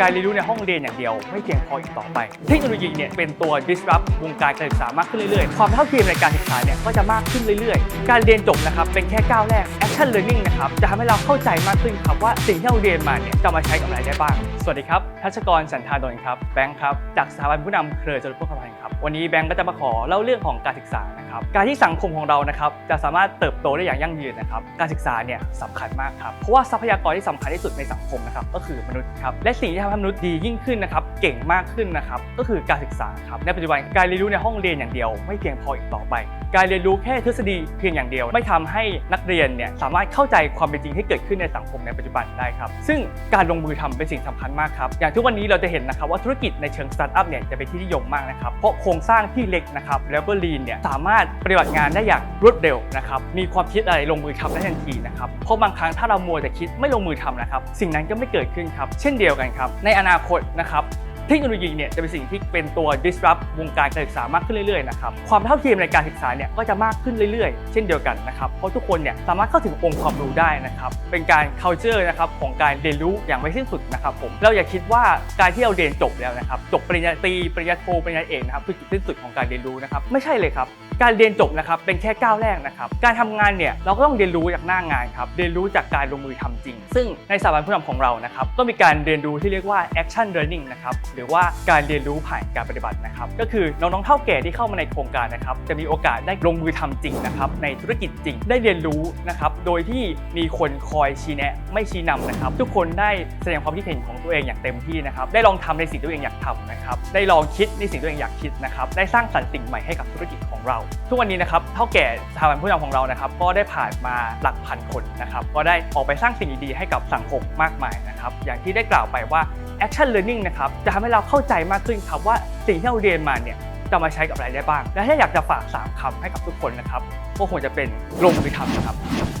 การเรียนรู้ในห้องเรียนอย่างเดียว ไม่เพียงพออีกต่อไป เทคโนโลยีเนี่ยเป็นตัว disrupt วงการการศึกษามากขึ้นเรื่อยๆ ความเท่าเทียมในการศึกษาเนี่ยก็จะมากขึ้นเรื่อยๆ การเรียนจบนะครับเป็นแค่ก้าวแรก action learning นะครับจะทำให้เราเข้าใจมากขึ้นครับว่าสิ่งที่เราเรียนมาเนี่ยจะมาใช้กับอะไรได้บ้าง สวัสดีครับทัชกรสันธาดลครับแบงค์ครับจากสถาบันผู้นำเครือจริญพุทธพันธ์ครับวันนี้แบงค์ก็จะมาขอเล่าเรื่องของการศึกษานะครับการที่สังคมของเรานะครับจะสามารถเติบโตได้อย่างยั่งยืนนะครับการศึกษาเนี่ยสำคัญมากครับเพราะว่าทรัพยากรที่สำคัญที่สุดในสังคมนะครับก็คือมนุษย์ครับและสิ่งที่ทำให้มนุษย์ดียิ่งขึ้นนะครับเก่งมากขึ้นนะครับก็คือการศึกษาครับในปัจจุบันการเรียนรู้ในห้องเรียนอย่างเดียว ไม่เพียงพออีกต่อไป การเรียนรู้แค่ทฤษฎีเพียงอย่างเดียว ไม่ทำให้นักเรียนเนี่ยสามารถเข้าใจความเป็นจริงที่เกิดขึ้นในสังคมในปัจจุบันได้ครับ ซึ่งการลงมือทำเป็นสิ่งสำคัญมากครับ อย่างทุกวันนี้เราจะเห็นนะครับว่าธุรกิจในเชิงสตาร์ทอัพเนี่ยจะเป็นที่นิยมมากนะครับ เพราะโครงสร้างที่เล็กนะครับแล้วก็ลีนเนี่ยสามารถปฏิบัติงานได้อย่างรวดเร็วนะครับ มีความคิดอะไรลงมือทำได้ทันทีนะครับ เพราะบางครั้งถ้าเรามัวแต่คิดไม่ลงมือทำนะครับ สิ่งนั้นก็ไม่เกิดขึ้นครับ เช่นเดียวกันครับ ในอนาคตนะครับ เทคโนโลยีเนี่ยจะเป็นสิ่งที่เป็นตัว disrupt วงการการศึกษามากขึ้นเรื่อยๆนะครับความเท่าเทียมในการศึกษาเนี่ยก็จะมากขึ้นเรื่อยๆ เช่นเดียวกันนะครับเพราะทุกคนเนี่ยสามารถเข้าถึงองค์ความรู้ได้นะครับเป็นการ culture นะครับของการเรียนรู้อย่างไม่สิ้นสุดนะครับผมเราอย่าคิดว่าการที่เราเรียนจบแล้วนะครับจบปริญญาตรีปริญญาโทปริญญาเอกนะครับคือจุดสิ้นสุดของการเรียนรู้นะครับไม่ใช่เลยครับการเรียนจบนะครับเป็นแค่ก้าวแรกนะครับการทำงานเนี่ยเราก็ต้องเรียนรู้จากหน้างานครับเรียนรู้จากการลงมือทำจริง ซึ่งในสถาบันผู้นำของเรานะครับก็มีการเรียนรู้ที่เรียกว่า action learning นะครับหรือว่าการเรียนรู้ผ่านการปฏิบัตินะครับก็คือน้องๆเท่าแก่ที่เข้ามาในโครงการนะครับจะมีโอกาสได้ลงมือทำจริงนะครับในธุรกิจจริง ได้เรียนรู้นะครับโดยที่มีคนคอยชี้แนะไม่ชี้นำนะครับทุกคนได้แสดงความคิดเห็นของตัวเองอย่างเต็มที่นะครับได้ลองทำในสิ่งที่ตัวเองอยากทำนะครับได้ลองคิดในสิ่งที่ตัวเองอยากคิดนะครับได้สร้างสรรค์สิ่งใหม่ให้กับธุรกิจของเราทุกวันนี้นะครับเท่าแก่สถาบันผู้นำของเรานะครับ ก็ได้ผ่านมาหลักพันคนนะครับ ก็ได้ออกไปสร้างสิ่งดีๆให้กับสังคมมากมายนะครับ อย่างที่ได้กล่าวไปว่า action learning นะครับจะทำให้เราเข้าใจมากขึ้นครับว่าสิ่งที่เราเรียนมาเนี่ยจะมาใช้กับอะไรได้บ้าง และถ้าอยากจะฝากสามคำให้กับทุกคนนะครับก็คงจะเป็นลงมือทำนะครับ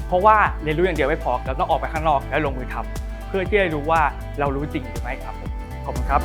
เพราะว่าเรียนรู้อย่างเดียวไม่พอเราต้องออกไปข้างนอกแล้วลงมือทำเพื่อที่จะรู้ว่าเรารู้จริงหรือไม่ครับขอบคุณครับ